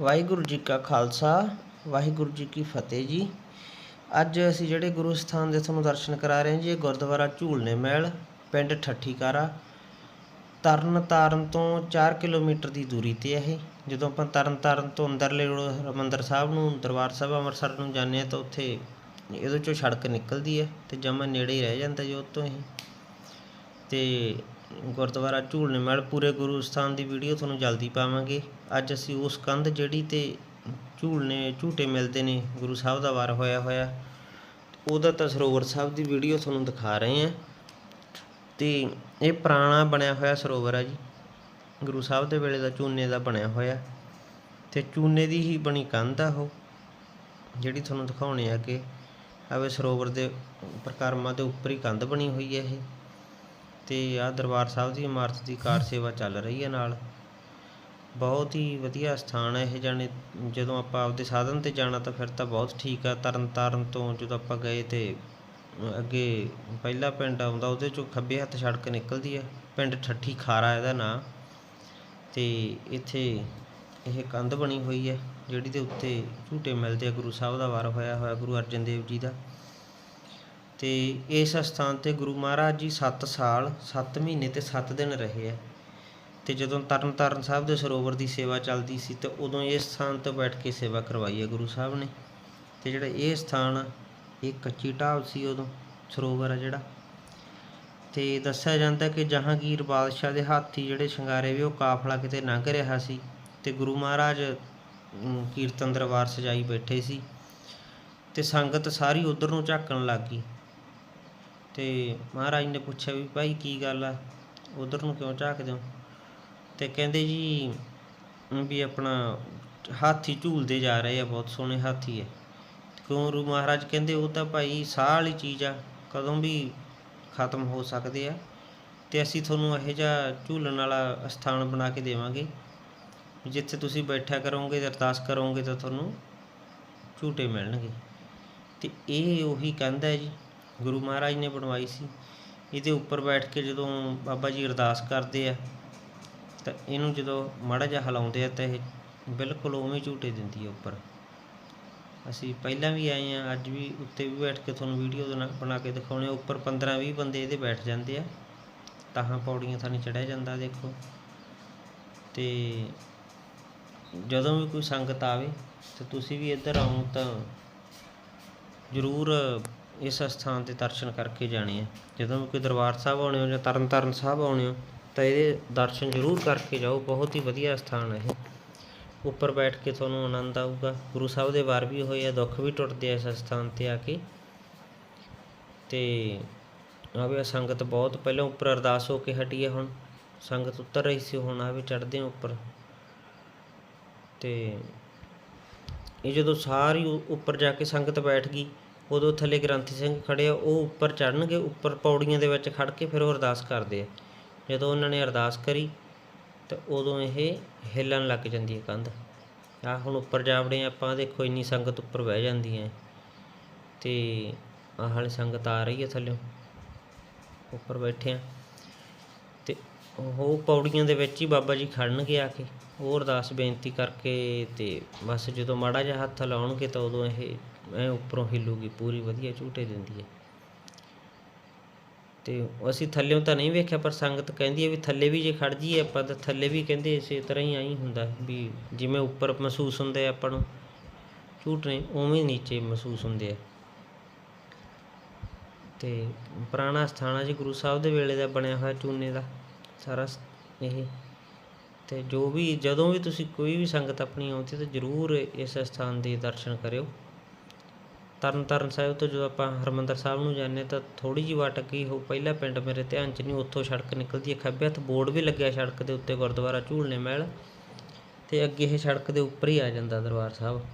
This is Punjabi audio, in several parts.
ਵਾਹਿਗੁਰੂ ਜੀ ਕਾ ਖਾਲਸਾ, ਵਾਹਿਗੁਰੂ ਜੀ ਕੀ ਫਤਿਹ ਜੀ। ਅੱਜ ਅਸੀਂ ਜਿਹੜੇ ਗੁਰੂ ਸਥਾਨ ਦੇ ਤੁਹਾਨੂੰ ਦਰਸ਼ਨ ਕਰਾ ਰਹੇ ਹਾਂ ਜੀ, ਇਹ ਗੁਰਦੁਆਰਾ ਝੂਲਨੇ ਮਹਿਲ, ਪਿੰਡ ਠੱਠੀਕਾਰਾ। ਤਰਨ ਤਾਰਨ ਤੋਂ 4 ਕਿਲੋਮੀਟਰ ਦੀ ਦੂਰੀ ਤੇ ਹੈ ਇਹ। ਜਦੋਂ ਆਪਾਂ ਤਰਨ ਤਾਰਨ ਤੋਂ ਅੰਦਰਲੇ ਰੋ- ਹਰਿਮੰਦਰ ਸਾਹਿਬ ਨੂੰ, ਦਰਬਾਰ ਸਾਹਿਬ ਅੰਮ੍ਰਿਤਸਰ ਨੂੰ ਜਾਂਦੇ ਹਾਂ ਤਾਂ ਉੱਥੇ ਇਹਦੇ ਚੋਂ ਸੜਕ ਨਿਕਲਦੀ ਹੈ ਤੇ ਜਮਾ ਨੇੜੇ ਹੀ ਰਹਿ ਜਾਂਦਾ ਜੀ ਉਹ ਤੋਂ ਇਹ। ਤੇ ਗੁਰਦੁਆਰਾ ਝੂਲਣੇ ਮਹਿਲ ਪੂਰੇ ਗੁਰੂ ਸਥਾਨ ਦੀ ਵੀਡੀਓ ਤੁਹਾਨੂੰ ਜਲਦੀ ਪਾਵਾਂਗੇ। ਅੱਜ ਅਸੀਂ ਉਸ ਕੰਧ ਜਿਹੜੀ ਤੇ ਝੂਲਣੇ, ਝੂਟੇ ਮਿਲਦੇ ਨੇ, ਗੁਰੂ ਸਾਹਿਬ ਦਾ ਵਾਰ ਹੋਇਆ ਹੋਇਆ, ਉਹਦਾ ਤਾਂ ਸਰੋਵਰ ਸਾਹਿਬ ਦੀ ਵੀਡੀਓ ਤੁਹਾਨੂੰ ਦਿਖਾ ਰਹੇ ਹਾਂ। ਤੇ ਇਹ ਪੁਰਾਣਾ ਬਣਿਆ ਹੋਇਆ ਸਰੋਵਰ ਆ ਜੀ। ਗੁਰੂ ਸਾਹਿਬ ਦੇ ਵੇਲੇ ਦਾ ਚੂਨੇ ਦਾ ਬਣਿਆ ਹੋਇਆ। ਤੇ ਚੂਨੇ ਦੀ ਹੀ ਬਣੀ ਕੰਧ ਆ ਉਹ, ਜਿਹੜੀ ਤੁਹਾਨੂੰ ਦਿਖਾਉਣੀ ਆ ਕਿ ਆਵੇ ਸਰੋਵਰ ਦੇ ਪ੍ਰਕਰਮਾਂ ਦੇ ਉੱਪਰ ਹੀ ਕੰਧ ਬਣੀ ਹੋਈ ਹੈ ਇਹ। ਤੇ ਆ ਦਰਬਾਰ ਸਾਹਿਬ ਦੀ ਇਮਾਰਤ ਦੀ ਕਾਰ ਸੇਵਾ ਚੱਲ ਰਹੀ ਹੈ ਨਾਲ। ਬਹੁਤ ਹੀ ਵਧੀਆ ਸਥਾਨ ਹੈ ਇਹ ਜਾਣੇ, ਜਦੋਂ ਆਪਾਂ ਆਪਦੇ ਸਾਧਨ ਤੇ ਜਾਣਾ ਤਾਂ ਫਿਰ ਤਾਂ ਬਹੁਤ ਠੀਕ ਆ। ਤਰਨ ਤਾਰਨ ਤੋਂ ਜਦੋਂ ਆਪਾਂ ਗਏ ਤੇ ਅੱਗੇ ਪਹਿਲਾ ਪਿੰਡ ਆਉਂਦਾ, ਉਹਦੇ ਚੋਂ ਖੱਬੇ ਹੱਥ ਸੜਕ ਨਿਕਲਦੀ ਹੈ, ਪਿੰਡ ਠੱਠੀ ਖਾਰਾ ਇਹਦਾ ਨਾਂ। ਤੇ ਇੱਥੇ ਇਹ ਕੰਧ ਬਣੀ ਹੋਈ ਹੈ, ਜਿਹੜੀ ਦੇ ਉੱਤੇ ਝੂਟੇ ਮਿਲਦੇ ਆ, ਗੁਰੂ ਸਾਹਿਬ ਦਾ ਵਾਰ ਹੋਇਆ ਹੋਇਆ, ਗੁਰੂ ਅਰਜਨ ਦੇਵ ਜੀ ਦਾ। ਤੇ ਇਸ ਸਥਾਨ ਤੇ ਗੁਰੂ ਮਹਾਰਾਜ ਜੀ 7 ਸਾਲ 7 ਮਹੀਨੇ ਤੇ 7 ਦਿਨ ਰਹੇ ਆ। ਤੇ ਜਦੋਂ ਤਰਨ ਤਾਰਨ ਸਾਹਿਬ ਦੇ ਸਰੋਵਰ ਦੀ ਸੇਵਾ ਚੱਲਦੀ ਸੀ ਤੇ ਉਦੋਂ ਇਸ ਸਥਾਨ ਤੇ ਬੈਠ ਕੇ ਸੇਵਾ ਕਰਵਾਈ ਹੈ ਗੁਰੂ ਸਾਹਿਬ ਨੇ। ਤੇ ਜਿਹੜਾ ਇਹ ਸਥਾਨ ਆ, ਇਹ ਕੱਚੀ ਢਾਬ ਸੀ ਉਦੋਂ ਸਰੋਵਰ ਆ ਜਿਹੜਾ। ਤੇ ਦੱਸਿਆ ਜਾਂਦਾ ਕਿ ਜਹਾਂਗੀਰ ਬਾਦਸ਼ਾਹ ਦੇ ਹਾਥੀ ਜਿਹੜੇ ਸ਼ਿੰਗਾਰੇ ਵੀ ਉਹ ਕਾਫਲਾ ਕਿਤੇ ਲੰਘ ਰਿਹਾ ਸੀ ਤੇ ਗੁਰੂ ਮਹਾਰਾਜ ਕੀਰਤਨ ਦਰਬਾਰ ਸਜਾਈ ਬੈਠੇ ਸੀ। ਤੇ ਸੰਗਤ ਸਾਰੀ ਉਧਰ ਨੂੰ ਝਾਕਣ ਲੱਗ ਗਈ। ਤੇ ਮਹਾਰਾਜ ਨੇ ਪੁੱਛਿਆ ਵੀ ਭਾਈ ਕੀ ਗੱਲ ਆ? ਉਧਰ ਨੂੰ ਕਿਉਂ ਝਾਕਦੇ ਹੋ? ਤੇ ਕਹਿੰਦੇ ਜੀ ਵੀ ਆਪਣਾ ਹਾਥੀ ਝੂਲਦੇ ਜਾ ਰਹੇ ਆ, ਬਹੁਤ ਸੋਹਣੇ ਹਾਥੀ ਹੈ ਕਿਉਂ ਰੂ ਮਹਾਰਾਜ ਕਹਿੰਦੇ, ਉਹ ਤਾਂ ਭਾਈ ਸਾਹ ਵਾਲੀ ਚੀਜ਼ ਆ, ਕਦੋਂ ਵੀ ਖਤਮ ਹੋ ਸਕਦੇ ਆ। ਤੇ ਅਸੀਂ ਤੁਹਾਨੂੰ ਇਹੋ ਜਿਹਾ ਝੂਲਣ ਵਾਲਾ ਸਥਾਨ ਬਣਾ ਕੇ ਦੇਵਾਂਗੇ। ਜਿੱਥੇ ਤੁਸੀਂ ਬੈਠਿਆ ਕਰੋਗੇ ਅਰਦਾਸ ਕਰੋਗੇ ਤਾਂ ਤੁਹਾਨੂੰ ਝੂਟੇ ਮਿਲਣਗੇ। ਤੇ ਇਹ ਉਹੀ ਕਹਿੰਦਾ ਜੀ ਗੁਰੂ ਮਹਾਰਾਜ ਨੇ ਬਣਵਾਈ ਸੀ। ਇਹਦੇ ਉੱਪਰ ਬੈਠ ਕੇ ਜਦੋਂ ਬਾਬਾ ਜੀ ਅਰਦਾਸ ਕਰਦੇ ਆ, ਤਾਂ ਇਹਨੂੰ ਜਦੋਂ ਮਾੜਾ ਜਿਹਾ ਹਿਲਾਉਂਦੇ ਆ ਤਾਂ ਇਹ ਬਿਲਕੁਲ ਉਵੇਂ ਝੂਟੇ ਦਿੰਦੀ ਹੈ ਉੱਪਰ। ਅਸੀਂ ਪਹਿਲਾਂ ਵੀ ਆਏ ਆ, ਅੱਜ ਵੀ ਉੱਤੇ ਵੀ ਬੈਠ ਕੇ ਤੁਹਾਨੂੰ ਵੀਡੀਓ ਬਣਾ ਕੇ ਦਿਖਾਉਣੇ ਉੱਪਰ 15 20 ਬੰਦੇ ਇਹਦੇ ਬੈਠ ਜਾਂਦੇ ਆ। ਤਾਹਾਂ ਪੌੜੀਆਂ ਥਾਣੀ ਚੜਿਆ ਜਾਂਦਾ ਦੇਖੋ। ਤੇ ਜਦੋਂ ਵੀ ਕੋਈ ਸੰਗਤ ਆਵੇ ਤੇ ਤੁਸੀਂ ਵੀ ਇੱਧਰ ਆਓ ਤਾਂ ਜ਼ਰੂਰ ਇਸ ਸਥਾਨ ਤੇ ਦਰਸ਼ਨ ਕਰਕੇ ਜਾਣੇ ਆ। ਜਦੋਂ ਵੀ ਕੋਈ ਦਰਬਾਰ ਸਾਹਿਬ ਆਉਣੇ ਹੋ ਜਾਂ ਤਰਨਤਾਰਨ ਸਾਹਿਬ ਆਉਣੇ ਹੋ, ਤਾਂ ਇਹਦੇ ਦਰਸ਼ਨ ਜ਼ਰੂਰ ਕਰਕੇ ਜਾਓ। ਬਹੁਤ ਹੀ ਵਧੀਆ ਸਥਾਨ ਹੈ ਇਹ। ਉੱਪਰ ਬੈਠ ਕੇ ਤੁਹਾਨੂੰ ਆਨੰਦ ਆਊਗਾ। ਗੁਰੂ ਸਾਹਿਬ ਦੇ ਵਾਰ ਵੀ ਹੋਏ ਆ, ਦੁੱਖ ਵੀ ਟੁੱਟਦੇ ਆ ਇਸ ਸਥਾਨ ਤੇ ਆ ਕੇ। ਤੇ ਆਵੇ ਸੰਗਤ ਬਹੁਤ ਪਹਿਲਾਂ ਉੱਪਰ ਅਰਦਾਸ ਹੋ ਕੇ ਹਟੀ ਹੈ ਹੁਣ। ਸੰਗਤ ਉਤਰ ਰਹੀ ਸੀ, ਹੁਣ ਆਵੇ ਚੜ੍ਹਦੇ ਆ ਉੱਪਰ। ਤੇ ਇਹ ਜਦੋਂ ਸਾਰੀ ਉੱਪਰ ਜਾ ਕੇ ਸੰਗਤ ਬੈਠ ਗਈ ਉਦੋਂ ਥੱਲੇ ਗ੍ਰੰਥੀ ਸਿੰਘ ਖੜੇ ਆ, ਉਹ ਉੱਪਰ ਚੜਨਗੇ ਉੱਪਰ ਪੌੜੀਆਂ ਦੇ ਵਿੱਚ ਖੜ ਕੇ ਫਿਰ ਉਹ ਅਰਦਾਸ ਕਰਦੇ ਆ। ਜਦੋਂ ਉਹਨਾਂ ਨੇ ਅਰਦਾਸ ਕਰੀ, ਤਾਂ ਉਦੋਂ ਇਹ ਹਿੱਲਣ ਲੱਗ ਜਾਂਦੀ ਹੈ ਕੰਧ। ਆ ਹੁਣ ਉੱਪਰ ਜਾ ਵੜੇ ਆਪਾਂ, ਦੇਖੋ ਇੰਨੀ ਸੰਗਤ ਉੱਪਰ ਬਹਿ ਜਾਂਦੀ ਹੈ। ਤੇ ਆਹ ਵਾਲੀ ਸੰਗਤ ਆ ਰਹੀ ਹੈ ਥੱਲੇ ਉੱਪਰ ਬੈਠੇ ਆ ਤੇ ਉਹ ਪੌੜੀਆਂ ਦੇ ਵਿੱਚ ਹੀ ਬਾਬਾ ਜੀ ਖੜਨਗੇ ਆ ਕੇ। ਉਹ ਅਰਦਾਸ ਬੇਨਤੀ ਕਰਕੇ ਤੇ ਬਸ ਜਦੋਂ ਮਾੜਾ ਜਿਹਾ ਹੱਥ ਲਾਉਣਗੇ ਤਾਂ ਉਦੋਂ ਇਹ ਐ ਉੱਪਰੋਂ ਹਿੱਲੂਗੀ, ਪੂਰੀ ਵਧੀਆ ਝੂਟੇ ਦਿੰਦੀ ਹੈ। ਤੇ ਅਸੀਂ ਥੱਲਿਓਂ ਤਾਂ ਨਹੀਂ ਵੇਖਿਆ, ਪਰ ਸੰਗਤ ਕਹਿੰਦੀ ਹੈ ਵੀ ਥੱਲੇ ਵੀ ਜੇ ਖੜ ਜੀਏ ਆਪਾਂ ਤਾਂ ਥੱਲੇ ਵੀ ਕਹਿੰਦੇ ਇਸੇ ਤਰ੍ਹਾਂ ਹੀ ਆਈ ਹੁੰਦਾ ਵੀ ਜਿਵੇਂ ਉੱਪਰ ਮਹਿਸੂਸ ਹੁੰਦੇ ਆ ਆਪਾਂ ਨੂੰ। ਝੂਟਣੇ ਉਵੇਂ ਨੀਚੇ ਮਹਿਸੂਸ ਹੁੰਦੇ ਆ। ਤੇ ਪੁਰਾਣਾ ਸਥਾਨ ਆ ਜੀ ਗੁਰੂ ਸਾਹਿਬ ਦੇ ਵੇਲੇ ਦਾ ਬਣਿਆ ਹੋਇਆ ਚੂਨੇ ਦਾ। ਸਾਰਾ ਇਹ। ਤੇ ਜੋ ਵੀ, ਜਦੋਂ ਵੀ ਤੁਸੀਂ ਕੋਈ ਵੀ ਸੰਗਤ ਆਪਣੀ ਆਉਂਦੀ ਤਾਂ ਜ਼ਰੂਰ ਇਸ ਸਥਾਨ ਦੇ ਦਰਸ਼ਨ ਕਰਿਓ। ਤਰਨ ਤਾਰਨ ਸਾਹਿਬ ਤੋਂ ਜਦੋਂ ਆਪਾਂ ਹਰਮੰਦਰ ਸਾਹਿਬ ਨੂੰ ਜਾਂਦੇ ਤਾਂ ਥੋੜੀ ਜਿਹੀ ਵਾਟ ਅੱਗੇ ਹੋ, ਪਹਿਲਾ ਪਿੰਡ ਮੇਰੇ ਧਿਆਨ 'ਚ ਨਹੀਂ, ਉੱਥੋਂ ਸੜਕ ਨਿਕਲਦੀ ਹੈ ਖੱਬੇ ਹੱਥ ਬੋਰਡ ਵੀ ਲੱਗਿਆ ਸੜਕ ਦੇ ਉੱਤੇ, ਗੁਰਦੁਆਰਾ ਝੂਲਣੇ ਮਹਿਲ। ਤੇ ਅੱਗੇ ਇਹ ਸੜਕ ਦੇ ਉੱਪਰ ਹੀ ਆ ਜਾਂਦਾ ਦਰਬਾਰ ਸਾਹਿਬ।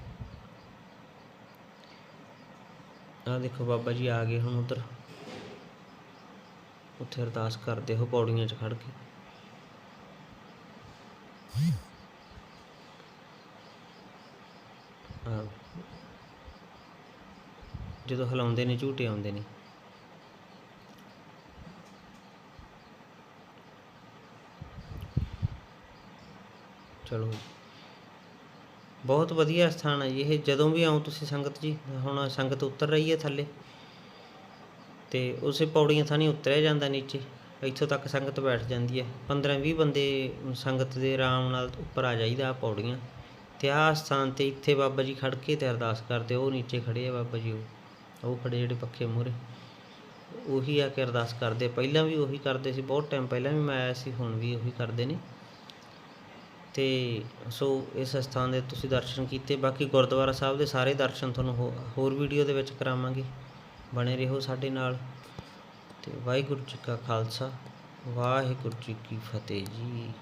ਆਹ ਦੇਖੋ ਬਾਬਾ ਜੀ ਆ ਗਏ ਹੁਣ ਉਧਰ। ਉੱਥੇ ਅਰਦਾਸ ਕਰਦੇ ਹੋ ਪੌੜੀਆਂ 'ਚ ਖੜ ਕੇ। ਜਦੋਂ ਹਿਲਾਉਂਦੇ ਨੇ, ਝੂਟੇ ਆਉਂਦੇ ਨੇ। ਚਲੋ ਬਹੁਤ ਵਧੀਆ ਸਥਾਨ ਹੈ ਜੀ ਇਹ। ਜਦੋਂ ਵੀ ਆਓ ਤੁਸੀਂ ਸੰਗਤ ਜੀ, ਹੁਣ ਸੰਗਤ ਉਤਰ ਰਹੀ ਹੈ ਥੱਲੇ। ਤੇ ਉਸੇ ਪੌੜੀਆਂ ਥਾਣੀ ਉਤਰਿਆ ਜਾਂਦਾ ਨੀਚੇ, ਇੱਥੋਂ ਤੱਕ ਸੰਗਤ ਬੈਠ ਜਾਂਦੀ ਹੈ। 15 20 ਬੰਦੇ ਸੰਗਤ ਦੇ ਆਰਾਮ ਨਾਲ ਉੱਪਰ ਆ ਜਾਈਦਾ ਆਹ ਪੌੜੀਆਂ। ਤੇ ਆਹ ਸਥਾਨ ਤੇ ਇੱਥੇ ਬਾਬਾ ਜੀ ਖੜ ਕੇ ਤੇ ਅਰਦਾਸ ਕਰਦੇ, ਉਹ ਨੀਚੇ ਖੜੇ ਆ ਬਾਬਾ ਜੀ, ਉਹ ਉਹ ਖੜੇ ਜਿਹੜੇ ਪੱਖੇ ਮੂਹਰੇ। ਉਹੀ ਆ ਕੇ ਅਰਦਾਸ ਕਰਦੇ ਪਹਿਲਾਂ ਵੀ ਉਹੀ ਕਰਦੇ ਸੀ, ਬਹੁਤ ਟਾਈਮ ਪਹਿਲਾਂ ਵੀ ਮੈਂ ਆਇਆ ਸੀ, ਹੁਣ ਵੀ ਉਹੀ ਕਰਦੇ ਨੇ। ਤੇ ਸੋ ਇਸ ਸਥਾਨ ਦੇ ਤੁਸੀਂ ਦਰਸ਼ਨ ਕੀਤੇ। ਬਾਕੀ ਗੁਰਦੁਆਰਾ ਸਾਹਿਬ ਦੇ ਸਾਰੇ ਦਰਸ਼ਨ ਤੁਹਾਨੂੰ ਹੋ- ਹੋਰ ਵੀਡੀਓ ਦੇ ਵਿੱਚ ਕਰਾਵਾਂਗੇ। ਬਣੇ ਰਹੋ ਸਾਡੇ ਨਾਲ। ਤੇ ਵਾਹਿਗੁਰੂ ਜੀ ਕਾ ਖਾਲਸਾ ਵਾਹਿਗੁਰੂ ਜੀ ਕੀ ਫਤਿਹ ਜੀ।